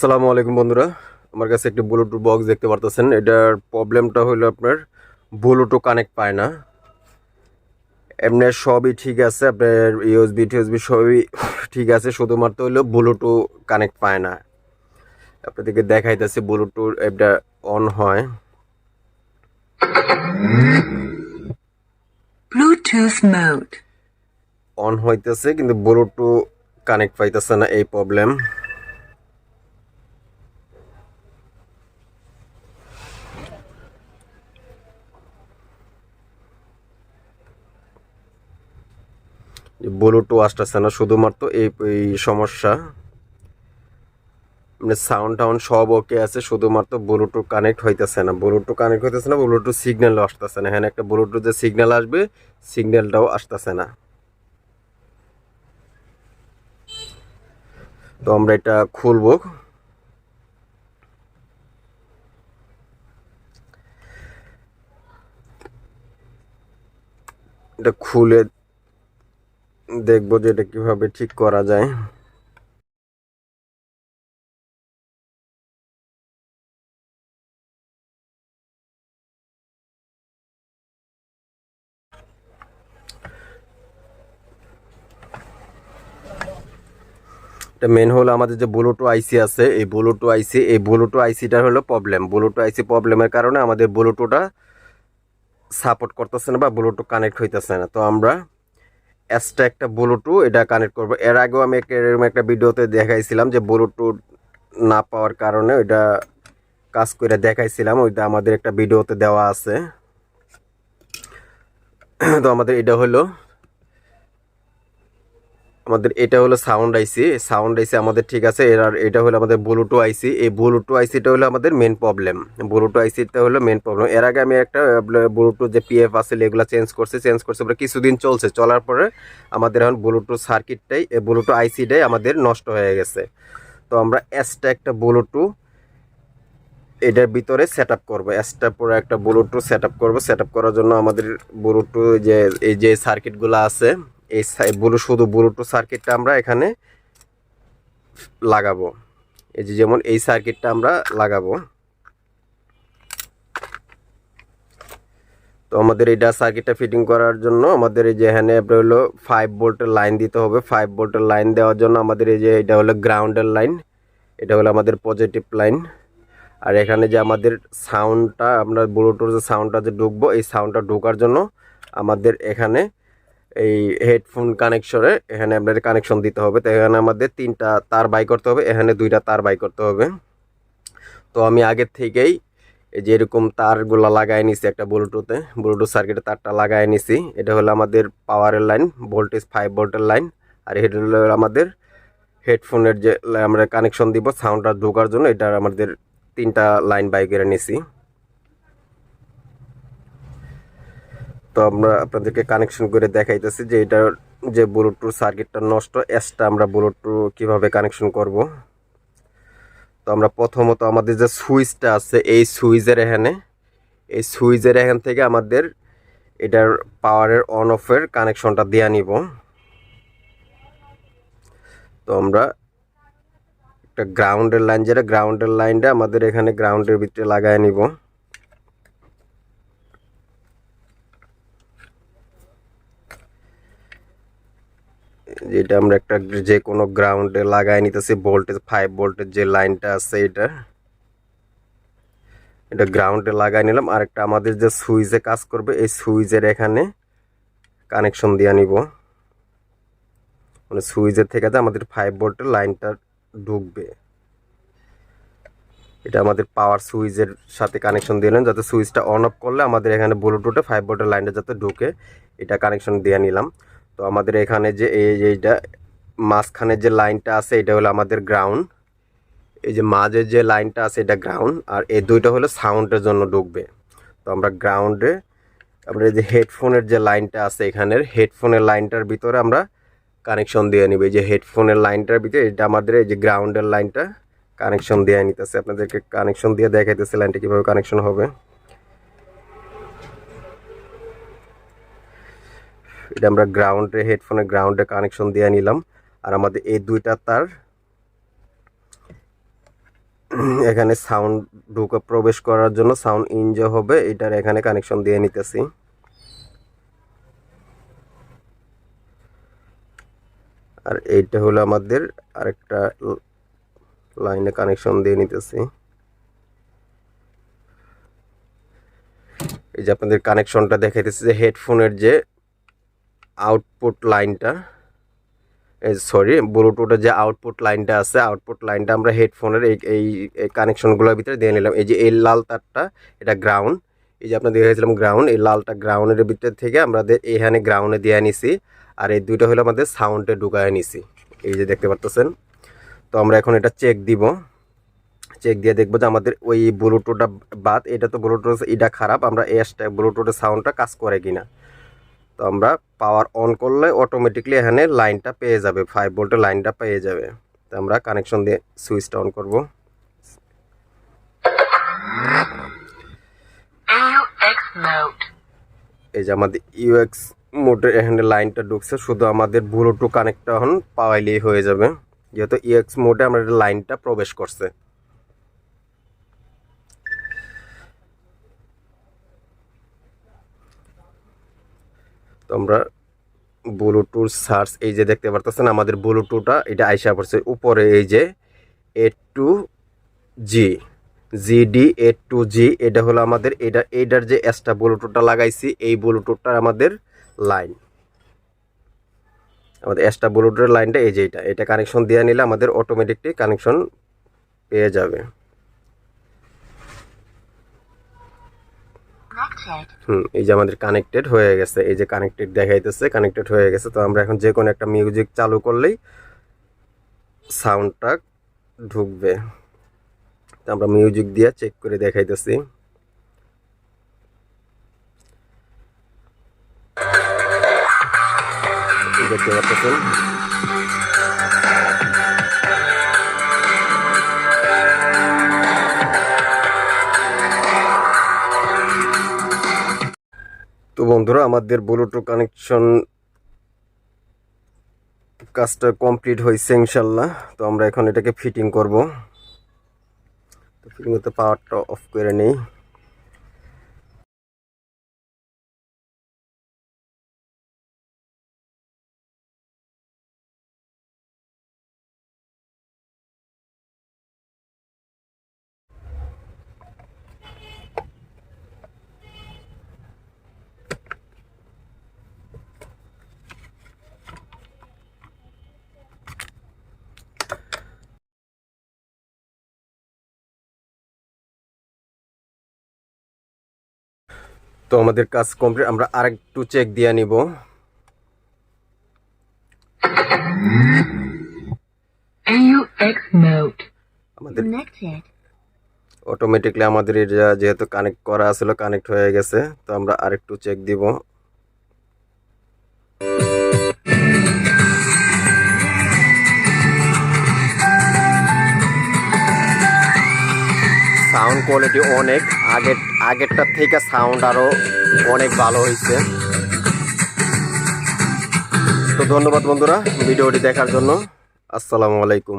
আসসালামু আলাইকুম বন্ধুরা। আমার কাছে একটি ব্লুটুথ বক্স দেখতে পারতেছেন। এটার প্রবলেমটা হলো আপনার ব্লুটুথ কানেক্ট পায় না। এমনি সবই ঠিক আছে আপনার ইউএসবি টিউএসবি সবই ঠিক আছে শুধুমাত্র হলো ব্লুটুথ কানেক্ট পায় না। আপনাদেরকে দেখাইতেছে ব্লুটুথ এটা অন হয়। Bluetooth mode. অন হইতেছে কিন্তু ব্লুটুথ কানেক্ট পাইতেছে না এই প্রবলেম ব্লুটুথ আসতেছে না, শুধুমাত্র এই এই সমস্যা। মানে সাউন্ড টাউন্ড সব ওকে আছে, শুধুমাত্র ব্লুটুথ কানেক্ট হইতেছে না। ব্লুটুথ কানেক্ট হইতেছে না ব্লুটুথ সিগন্যালও আসতেছে না। এখানে একটা ব্লুটুথ যে সিগন্যাল আসবে সিগন্যালটাও আসতেছে না। তো আমরা এটা খুলবো। এটা খুলে দেখব যে এটা কীভাবে ঠিক করা যায়। এটা মেন হলো আমাদের যে ব্লুটুথ আইসি আছে, এই ব্লুটুথ আইসি এই ব্লুটুথ আইসিটার হলো প্রবলেম ব্লুটুথ আইসি প্রবলেমের কারণে আমাদের ব্লুটুথটা সাপোর্ট করতেছে না বা ব্লুটুথ কানেক্ট হইতেছে না। তো আমরা এক্সট্রা একটা ব্লুটু এটা কানেক্ট করব। এর আগেও আমি এরকম একটা ভিডিওতে দেখাইছিলাম যে ব্লুটু না পাওয়ার কারণে ওইটা কাজ করে দেখাইছিলাম, ওইটা আমাদের একটা ভিডিওতে দেওয়া আছে। তো আমাদের এটা হলো আমাদের এটা হলো সাউন্ড আইসি সাউন্ড আইসি আমাদের ঠিক আছে, এর আর এটা হলো আমাদের ব্লুটু আইসি এই ব্লুটু আইসিটা হলো আমাদের মেন প্রবলেম ব্লুটু আইসিটা হলো মেন প্রবলেম এর আগে আমি একটা ব্লুটু যে পিএফ আছে এগুলো চেঞ্জ করছি চেঞ্জ করছি পরে কিছুদিন চলছে, চলার পরে আমাদের এখন ব্লুটু সার্কিটটাই ব্লুটু আইসিটাই আমাদের নষ্ট হয়ে গেছে। তো আমরা এক্সট্রা একটা ব্লুটু এটার ভিতরে সেট আপ করব এক্সট্রা পুরো একটা ব্লুটুথ সেট আপ করব সেট আপ করার জন্য আমাদের ব্লুটুথ যে, এই যে সার্কিটগুলো আছে এই ব্লু শুধু ব্লুটুথ সার্কিটটা আমরা এখানে লাগাবো। এই যে যেমন এই সার্কিটটা আমরা লাগাবো। তো আমাদের এইটা সার্কিটটা ফিটিং করার জন্য আমাদের এই যে এখানে আপনার হলো ফাইভ ভোল্টের লাইন দিতে হবে। ফাইভ ভোল্টের লাইন দেওয়ার জন্য আমাদের এই যে এটা হলো গ্রাউন্ডের লাইন এটা হলো আমাদের পজিটিভ লাইন আর এখানে যে আমাদের সাউন্ডটা আমরা ব্লুটুথ যে সাউন্ডটা যে ঢুকবো, এই সাউন্ডটা ঢোকার জন্য আমাদের এখানে এই হেডফোন কানেকশনে এখানে আপনাদের কানেকশন দিতে হবে। তো এখানে আমাদের তিনটা তার বাই করতে হবে, এখানে দুইটা তার বাই করতে হবে। তো আমি আগের থেকেই এই যে এরকম তারগুলো লাগাই নিছি একটা ব্লুটুথে ব্লুটুথ সার্কিটে তারটা লাগাই নিছি। এটা হলো আমাদের পাওয়ারের লাইন ভোল্টেজ ফাইভ ভোল্টের লাইন আর এটা হলো আমাদের হেডফোনের যে, আমরা কানেকশন দিব সাউন্ডটা ঢোকার জন্য এটা আমাদের তিনটা লাইন বাই করে নিছি। তো আমরা আপনাদেরকে কানেকশন করে দেখাইতেছি যে এটা যে ব্লুটুথ সার্কিটটা নষ্ট এসটা আমরা ব্লুটুথ কীভাবে কানেকশন করব। তো আমরা প্রথমত আমাদের যে সুইচটা আছে, এই সুইচের এখানে, এই সুইচের এখান থেকে আমাদের এটার পাওয়ারের অন অফের কানেকশনটা দেওয়া নিব। তো আমরা একটা গ্রাউন্ডের লাইন যেটা গ্রাউন্ডের লাইনটা আমাদের এখানে গ্রাউন্ডের ভিতরে লাগায় নিব। যেটা আমরা একটা যে কোনো গ্রাউন্ডে লাগাই নিতেছি, ভোল্টেজ ফাইভ ভোল্টের যে লাইনটা আছে এটা। এটা গ্রাউন্ডে লাগাই নিলাম। আর একটা আমাদের যে সুইচে কাজ করবে, এই সুইচের এখানে কানেকশন দিয়ে নিব। মানে সুইচের থেকে যে আমাদের ফাইভ ভোল্টের লাইনটা ঢুকবে। এটা আমাদের পাওয়ার সুইচের সাথে কানেকশন দিলেন যাতে সুইচটা অন অফ করলে আমাদের এখানে ব্লুটুথে ফাইভ ভোল্টের লাইনটা যাতে ঢুকে, এটা কানেকশন দিয়ে নিলাম। তো আমাদের এখানে যে এই এইটা, মাঝখানে যে লাইনটা আছে, এটা হলো আমাদের গ্রাউন্ড এই যে মাঝের যে লাইনটা আছে, এটা গ্রাউন্ড আর এই দুইটা হলো সাউন্ডের জন্য ঢুকবে। তো আমরা গ্রাউন্ডে আমরা এই যে হেডফোনের যে লাইনটা আছে এখানের, হেডফোনের লাইনটার ভিতরে আমরা কানেকশন দিয়ে নিব। এই যে হেডফোনের লাইনটার ভিতরে, এটা আমাদের এই যে গ্রাউন্ডের লাইনটা কানেকশন দিয়ে নিতেছে। আপনাদেরকে কানেকশন দিয়ে দেখাইতেছে লাইনটা কীভাবে কানেকশন হবে। এটা আমরা গ্রাউন্ডে হেডফোনে গ্রাউন্ডে কানেকশন দিয়ে নিলাম। আর আমাদের এই দুইটা তার এখানে সাউন্ড ঢুকে প্রবেশ করার জন্য সাউন্ড ইনজো হবে, এটার এখানে কানেকশন দিয়ে নিতেছি। আর এইটা হলো আমাদের আরেকটা লাইনে কানেকশন দিয়ে নিতেছি। এই যে আপনাদের কানেকশনটা দেখাইতেছে যে হেডফোনের যে আউটপুট লাইনটা সরি ব্লুটুথের যে আউটপুট লাইনটা আছে আউটপুট লাইনটা আমরা হেডফোনের এই এই এই কানেকশনগুলোর ভিতরে দিয়ে নিলাম। এই যে এই লাল তারটা, এটা গ্রাউন্ড এই যে আপনার দেখেছিলাম গ্রাউন্ড এই লালটা গ্রাউন্ডের ভিতর থেকে আমরা দে- এখানে গ্রাউন্ডে দিয়ে নিছি, আর এই দুইটা হলো আমাদের সাউন্ডে ঢুকায় নিছি। এই যে দেখতে পারতেছেন? তো আমরা এখন এটা চেক দিব। চেক দিয়ে দেখব যে আমাদের ওই ব্লুটুথটা বাদ, এটা তো ব্লুটুথ এটা খারাপ, আমরা এসটা ব্লুটুথের সাউন্ডটা কাজ করে কিনা। তো আমরা পাওয়ার অন করলে অটোমেটিকলি এখানে লাইনটা পেয়ে যাবে ফাইভ ভোল্টের লাইনটা পেয়ে যাবে। তো আমরা কানেকশন দিয়ে সুইচটা অন করব। এই যে আমাদের ইউএক্স মোটের এখানে লাইনটা ঢুকছে শুধু আমাদের ব্লুটুথ কানেক্টটা এখন পাওয়াইলেই হয়ে যাবে। যেহেতু ইউএক্স মোডে আমরা লাইনটা প্রবেশ করছে। তো আমরা ব্লুটুথ সার্চ এই যে দেখতে পারতেছেন আমাদের ব্লুটুথটা এটা আইসা পড়ছে উপরে এই যে eight two G GD eight two G এটা হলো আমাদের, এটা এইটার যে এক্সট্রা ব্লুটুথটা লাগাইছি, এই ব্লুটুথটা আমাদের লাইন আমাদের এক্সট্রা ব্লুটুথের লাইনটা এই যে এটা এটা কানেকশন দিয়ে নিলে আমাদের অটোমেটিকলি কানেকশন পেয়ে যাবে। হুম, এই যে আমাদের কানেক্টেড হয়ে গেছে, এই যে কানেক্টেড দেখাইতেছে কানেক্টেড হয়ে গেছে, তো আমরা এখন যে কোনো একটা মিউজিক চালু করলেই সাউন্ডটা ঢুকবে। তো আমরা মিউজিক দিয়ে চেক করে দেখাইতেছি। দেখতে পাচ্ছেন? বন্ধুরা, আমাদের ব্লুটুথ কানেকশন কাজটা কমপ্লিট হয়েছে ইনশাল্লাহ। তো আমরা এখন এটাকে ফিটিং করব। তো ফিটিং করতে পাওয়ারটা অফ করে নেই। তো আমাদের কাজ কমপ্লিট আমরা আরেকটু চেক দিয়ে নিব। আমাদের. অটোমেটিকলি আমাদের এটা যেহেতু কানেক্ট করা ছিল কানেক্ট হয়ে গেছে তো আমরা আরেকটু চেক দিব। সাউন্ড কোয়ালিটি অনেক। আগের আগেরটার থেকে সাউন্ড আরও অনেক ভালো হয়েছে তো ধন্যবাদ বন্ধুরা ভিডিওটি দেখার জন্য। আসসালামু আলাইকুম।